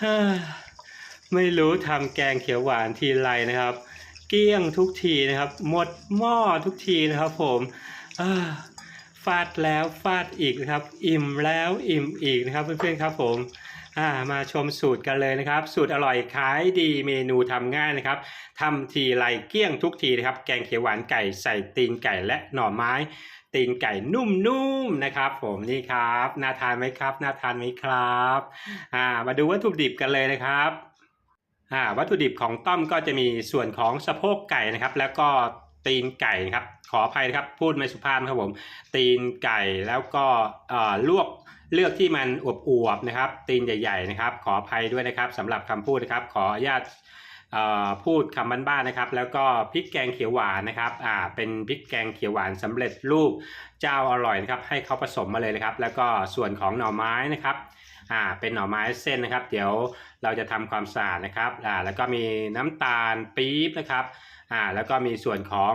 ฮไม่รู้ทำแกงเขียวหวานทีไรนะครับ เกลี้ยงทุกทีนะครับ หมดหม้อทุกทีนะครับผมฟาดแล้วฟาดอีกนะครับ อิ่มแล้วอิ่มอีกนะครับเพื่อนๆครับผมามาชมสูตรกันเลยนะครับ สูตรอร่อยขายดีเมนูทำง่ายนะครับทำทีไรเกลี้ยงทุกทีนะครับ แกงเขียวหวานไก่ใส่ตีนไก่และหน่อไม้ ตีนไก่นุ่มๆนะครับ ผมนี่ครับน่าทานไหมครับน่าทานไหมครับอ่ามาดูวัตถุดิบกันเลยนะครับอ่าวัตถุดิบของต้อมก็จะมีส่วนของสะโพกไก่นะครับ แล้วก็ตีนไก่นะครับ ขออภัยนะครับพูดไม่สุภาพครับผม ตีนไก่แล้วก็เอ่อลวกเลือกที่มันอวบๆนะครับ ตีนใหญ่ ๆ นะครับ ขออภัยด้วยนะครับสำหรับคำพูดนะครับ ขออนุญาต พูดคำบ้านๆนะครับ แล้วก็พริกแกงเขียวหวานนะครับอ่าเป็นพริกแกงเขียวหวานสำเร็จรูปเจ้าอร่อยนะครับ ให้เขาผสมมาเลยนะครับ แล้วก็ส่วนของหน่อไม้นะครับอ่าเป็นหน่อไม้เส้นนะครับ เดี๋ยวเราจะทำความสะอาดนะครับอ่าแล้วก็มีน้ำตาลปี๊บนะครับอ่าแล้วก็มีส่วนของ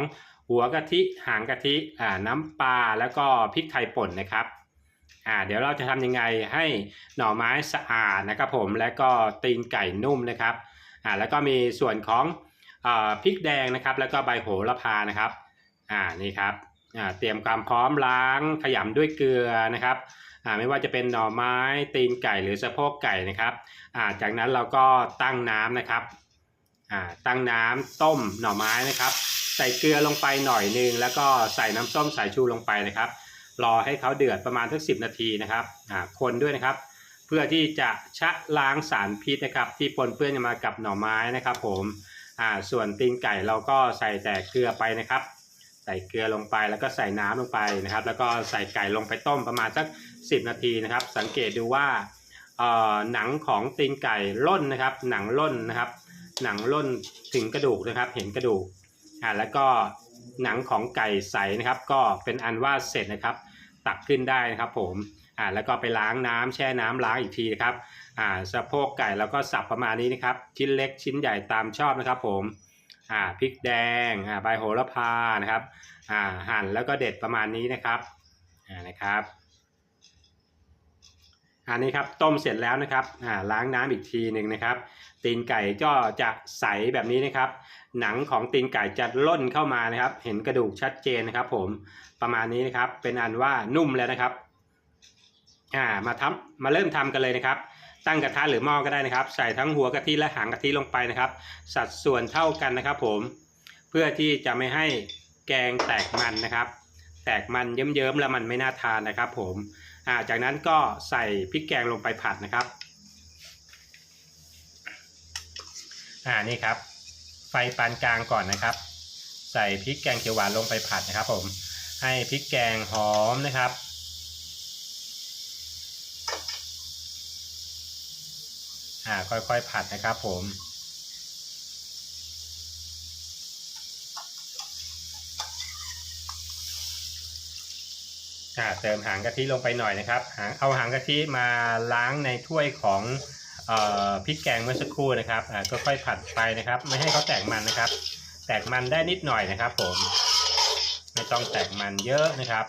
หัวกะทิหางกะทิอ่าน้ำปลาแล้วก็พริกไทยป่นนะครับอ่าเดี๋ยวเราจะทำยังไงให้หน่อไม้สะอาดนะครับผมและก็ตีนไก่นุ่มนะครับ อ่าแล้วก็มีส่วนของอาพริกแดงนะครับ แล้วก็ใบโหระพานะครับอ่านี่ครับอ่าเตรียมความพร้อมล้างขยำด้วยเกลือนะครับอ่าไม่ว่าจะเป็นหน่อไม้ตีนไก่หรือสะโพกไก่นะครับอ่าจากนั้นเราก็ตั้งน้ำนะครับอ่าตั้งน้ำต้มหน่อไม้นะครับ ใส่เกลือลงไปหน่อยนึงแล้วก็ใส่น้ำส้มสายชูลงไปนะครับรอให้เขาเดือดประมาณสักสินาทีนะครับอ่าคนด้วยนะครับ เพื่อที่จะชะล้างสารพิษนะครับ ที่ปนเปื้อนมากับหน่อไม้นะครับผมอ่าส่วนตีนไก่เราก็ใส่แต่เกลือไปนะครับ ใส่เกลือลงไปแล้วก็ใส่น้ำลงไปนะครับ แล้วก็ใส่ไก่ลงไปต้มประมาณสัก 10 นาทีนะครับ สังเกตดูว่าเอ่อหนังของตีนไก่ล่นนะครับ หนังล่นนะครับ หนังล่นถึงกระดูกนะครับ เห็นกระดูกอ่าแล้วก็หนังของไก่ใสนะครับ ก็เป็นอันว่าเสร็จนะครับ ตักขึ้นได้นะครับผมอ่าแล้วก็ไปล้างน้ำแช่น้ำล้างอีกทีนะครับอ่าสะโพกไก่แล้วก็สับประมาณนี้นะครับ ชิ้นเล็กชิ้นใหญ่ตามชอบนะครับผมอ่าพริกแดงอ่าใบโหระพานะครับอ่าหั่นแล้วก็เด็ดประมาณนี้นะครับอ่านะครับ อันนี้ครับต้มเสร็จแล้วนะครับอ่าล้างน้ำอีกทีหนึ่งนะครับ ตีนไก่ก็จะใสแบบนี้นะครับ หนังของตีนไก่จะล่นเข้ามานะครับ เห็นกระดูกชัดเจนนะครับ ผมประมาณนี้นะครับ เป็นอันว่านุ่มแล้วนะครับอ่ามาทำมาเริ่มทำกันเลยนะครับ ตั้งกระทะหรือหม้อก็ได้นะครับ ใส่ทั้งหัวกะทิและหางกะทิลงไปนะครับ สัดส่วนเท่ากันนะครับ ผม เพื่อที่จะไม่ให้แกงแตกมันนะครับ แตกมันเยิ้มๆแล้วมันไม่น่าทานนะครับ ผม อ่าจากนั้นก็ใส่พริกแกงลงไปผัดนะครับอ่านี่ครับ ไฟปานกลางก่อนนะครับ ใส่พริกแกงเขียวหวานลงไปผัดนะครับผมให้พริกแกงหอมนะครับอ่าค่อยๆผัดนะครับผม อ่าเติมหางกะทิลงไปหน่อยนะครับหางเอาหางกะทิมาล้างในถ้วยของเอ่อพริกแกงเมื่อสักครู่นะครับอ่าก็ค่อยผัดไปนะครับ ไม่ให้เขาแตกมันนะครับ แตกมันได้นิดหน่อยนะครับ ผม ไม่ต้องแตกมันเยอะนะครับ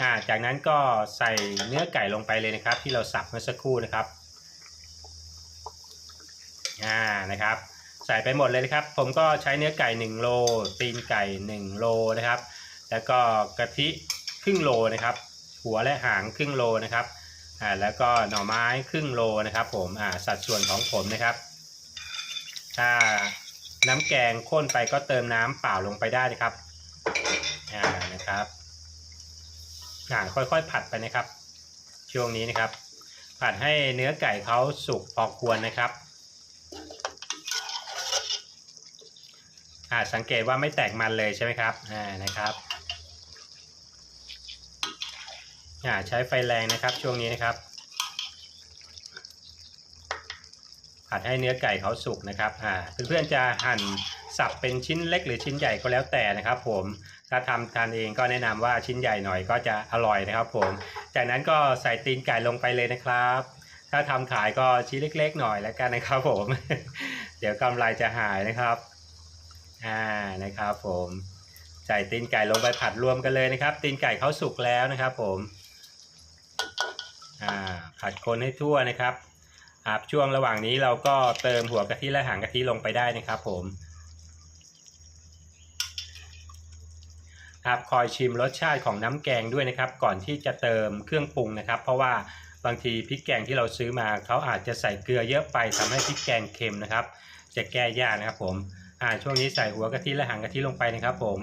อ่าจากนั้นก็ใส่เนื้อไก่ลงไปเลยนะครับ ที่เราสับเมื่อสักครู่นะครับอ่านะครับ ใส่ไปหมดเลยนะครับ ผมก็ใช้เนื้อไก่1โลตีนไก่1โลนะครับ แล้วก็กะทิ ครึ่งโลนะครับ หัวและหางครึ่งโลนะครับอ่าแล้วก็หน่อไม้ครึ่งโลนะครับ ผมอ่าสัดส่วนของผมนะครับ ถ้าน้ำแกงข้นไปก็เติมน้ำเปล่าลงไปได้นะครับอ่านะครับอ่าค่อยๆผัดไปนะครับ ช่วงนี้นะครับ ผัดให้เนื้อไก่เขาสุกพอควรนะครับอ่าสังเกตว่าไม่แตกมันเลยใช่ไหมครับอ่านะครับ อ่าใช้ไฟแรงนะครับช่วงนี้นะครับ ผัดให้เนื้อไก่เขาสุกนะครับอ่าเพื่อนๆจะหั่นสับเป็นชิ้นเล็กหรือชิ้นใหญ่ก็แล้วแต่นะครับ ผมถ้าทำทานเองก็แนะนำว่าชิ้นใหญ่หน่อยก็จะอร่อยนะครับ ผม จากนั้นก็ใส่ตีนไก่ลงไปเลยนะครับ ถ้าทำขายก็ชิ้นเล็ก ๆ หน่อยแล้วกันนะครับ ผม เดี๋ยวกำไรจะหายนะครับอ่านะครับ ผมใส่ตีนไก่ลงไปผัดรวมกันเลยนะครับ ตีนไก่เขาสุกแล้วนะครับ ผม อ่าผัดคนให้ทั่วนะครับครับช่วงระหว่างนี้เราก็เติมหัวกะทิและหางกะทิลงไปได้นะครับผมครับคอยชิมรสชาติของน้ำแกงด้วยนะครับ ก่อนที่จะเติมเครื่องปรุงนะครับ เพราะว่าบางทีพริกแกงที่เราซื้อมาเขาอาจจะใส่เกลือเยอะไปทำให้พริกแกงเค็มนะครับ จะแก้ยากนะครับผมอ่าช่วงนี้ใส่หัวกะทิและหางกะทิลงไปนะครับผม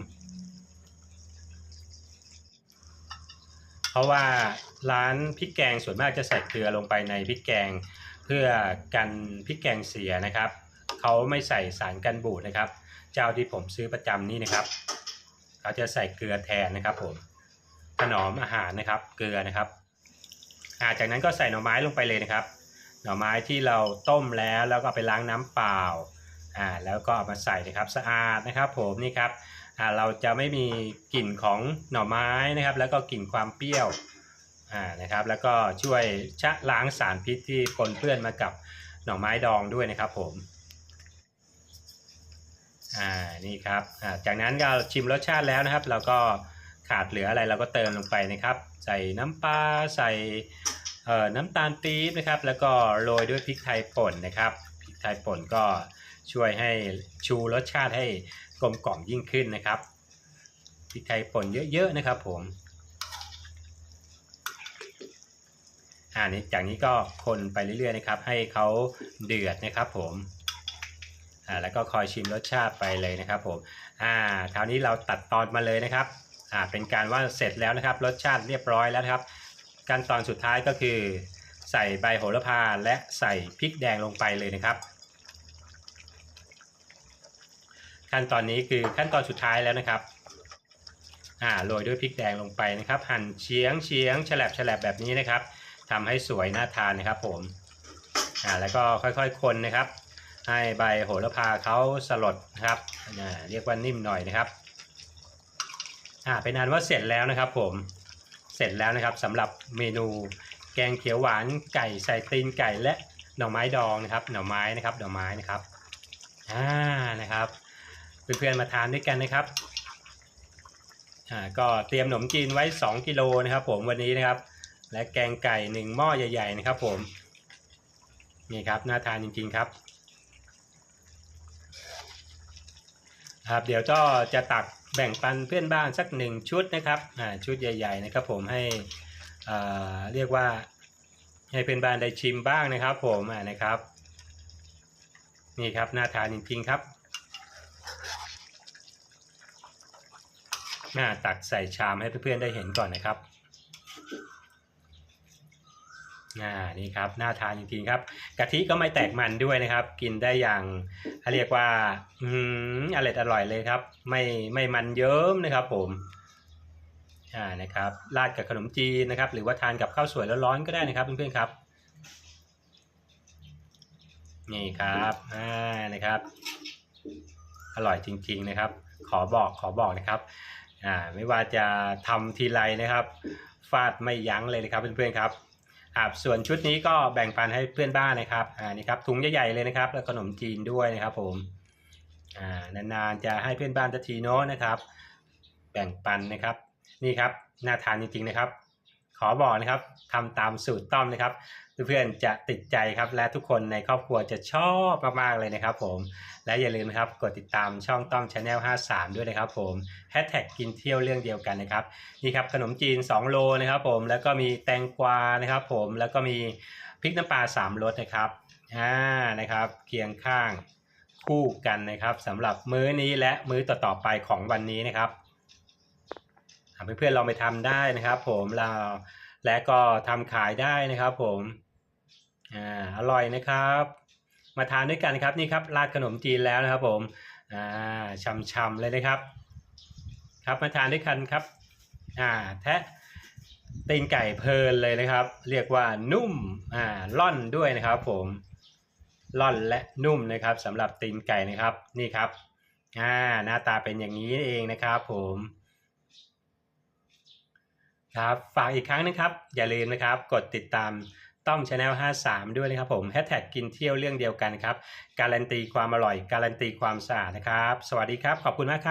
เพราะว่าร้านพริกแกงส่วนมากจะใส่เกลือลงไปในพริกแกง เพื่อกันพริกแกงเสียนะครับเขาไม่ใส่สารกันบูดนะครับ เจ้าที่ผมซื้อประจำนี่นะครับเขาจะใส่เกลือแทนนะครับ ผมถนอมอาหารนะครับ เกลือนะครับอาจากนั้นก็ใส่หน่อไม้ลงไปเลยนะครับ หน่อไม้ที่เราต้มแล้วแล้วก็ไปล้างน้ำเปล่า อ่าแล้วก็เอามาใส่นะครับสะอาดนะครับ ผมนี่ครับอ่าเราจะไม่มีกลิ่นของหน่อไม้นะครับ แล้วก็กลิ่นความเปรี้ยวอ่านะครับ แล้วก็ช่วยชะล้างสารพิษที่ปนเปื้อนมากับหน่อไม้ดองด้วยนะครับผมอ่านี่ครับอ่าจากนั้นก็ชิมรสชาติแล้วนะครับ เราก็ขาดเหลืออะไรเราก็เติมลงไปนะครับ ใส่น้ำปลาใส่เอ่อน้ำตาลปี๊บนะครับ แล้วก็โรยด้วยพริกไทยป่นนะครับพริกไทยป่นก็ ช่วยให้ชูรสชาติให้กลมกล่อมยิ่งขึ้นนะครับพริกไทยป่นเยอะๆนะครับ ผมอ่านี้จากนี้ก็คนไปเรื่อยๆนะครับ ให้เขาเดือดนะครับ ผมอ่าแล้วก็คอยชิมรสชาติไปเลยนะครับ ผมอ่าคราวนี้เราตัดตอนมาเลยนะครับอ่าเป็นการว่าเสร็จแล้วนะครับ รสชาติเรียบร้อยแล้วครับขั้นตอนสุดท้ายก็คือ ใส่ใบโหระพาและใส่พริกแดงลงไปเลยนะครับ ขั้นตอนนี้คือขั้นตอนสุดท้ายแล้วนะครับอ่าโรยด้วยพริกแดงลงไปนะครับ หั่นเฉียงเฉียงฉลับฉลับแบบนี้นะครับทำให้สวยน่าทานนะครับผมอ่าแล้วก็ค่อยๆคนนะครับ ให้ใบโหระพาเขาสลดนะครับอ่าเรียกว่านิ่มหน่อยนะครับอ่าเป็นอันว่าเสร็จแล้วนะครับผมเสร็จแล้วนะครับสำหรับเมนูแกงเขียวหวานไก่ใส่ตีนไก่และหน่อไม้ดองนะครับหน่อไม้นะครับหน่อไม้นะครับอ่านะครับ เพื่อนๆมาทานด้วยกันนะครับอ่าก็เตรียมขนมจีนไว้ 2 กิโลนะครับ ผมวันนี้นะครับ และแกงไก่หนึ่งหม้อใหญ่ ๆ นะครับ ผมนี่ครับน่าทานจริง ๆครับครับเดี๋ยวก็จะตักแบ่งปันเพื่อนบ้านสักหนึ่งชุดนะครับอ่าชุดใหญ่ ๆ นะครับ ผมให้อ่าเรียกว่าให้เพื่อนบ้านได้ชิมบ้างนะครับ ผมอ่านะครับ นี่ครับน่าทานจริงๆครับ น่าตักใส่ชามให้เพื่อนๆได้เห็นก่อนนะครับอ่านี่ครับน่าทานจริงๆครับ กะทิก็ไม่แตกมันด้วยนะครับ กินได้อย่างเรียกว่า อืมอร่อยอร่อยเลยครับ ไม่ไม่มันเยิ้มนะครับ ผมอ่านะครับราดกับขนมจีนนะครับ หรือว่าทานกับข้าวสวยร้อนๆก็ได้นะครับเพื่อนๆครับ นี่ครับอ่านะครับ อร่อยจริง ๆนะครับ ขอบอกขอบอกนะครับ อ่าไม่ว่าจะทำทีไรนะครับ ฟาดไม่ยั้งเลยนะครับเพื่อนๆครับอ่าส่วนชุดนี้ก็แบ่งปันให้เพื่อนบ้านนะครับอ่านี่ครับถุงใหญ่ๆเลยนะครับ แล้วขนมจีนด้วยนะครับผมอ่านานๆจะให้เพื่อนบ้านจะทีโน้นะครับ แบ่งปันนะครับ นี่ครับน่าทานจริงๆนะครับ ขอบอกนะครับทำตามสูตรต้อมนะครับ เพื่อนๆจะติดใจครับ และทุกคนในครอบครัวจะชอบมากๆเลยนะครับผม และอย่าลืมนะครับกดติดตามช่องต้อมชาแนล53 ด้วยนะครับผมแฮชแท็กกินเที่ยวเรื่องเดียวกันนะครับนี่ครับขนมจีน 2 โลนะครับผมแล้วก็มีแตงกวานะครับผมแล้วก็มีพริกน้ำปลา3รสนะครับอ่านะครับเคียงข้างคู่กันนะครับสำหรับมื้อนี้และมื้อต่อๆไปของวันนี้นะครับ เพื่อนๆลองไปทำได้นะครับ ผมเราและก็ทำขายได้นะครับผมอ่าอร่อยนะครับ มาทานด้วยกันครับนี่ครับราดขนมจีนแล้วนะครับ ผมอ่าช่ำๆเลยนะครับ ครับมาทานด้วยกันครับอ่าแทะตีนไก่เพลินเลยนะครับ เรียกว่านุ่มอ่าล่อนด้วยนะครับ ผมล่อนและนุ่มนะครับสำหรับตีนไก่นะครับนี่ครับอ่าหน้าตาเป็นอย่างนี้เองนะครับ ผม ครับฝากอีกครั้งนะครับ อย่าลืมนะครับ กดติดตามต้อมชาแนล53 ด้วยนะครับผมแฮชแท็กกินเที่ยวเรื่องเดียวกันครับ การันตีความอร่อย การันตีความสะอาดนะครับ สวัสดีครับ ขอบคุณมากครับ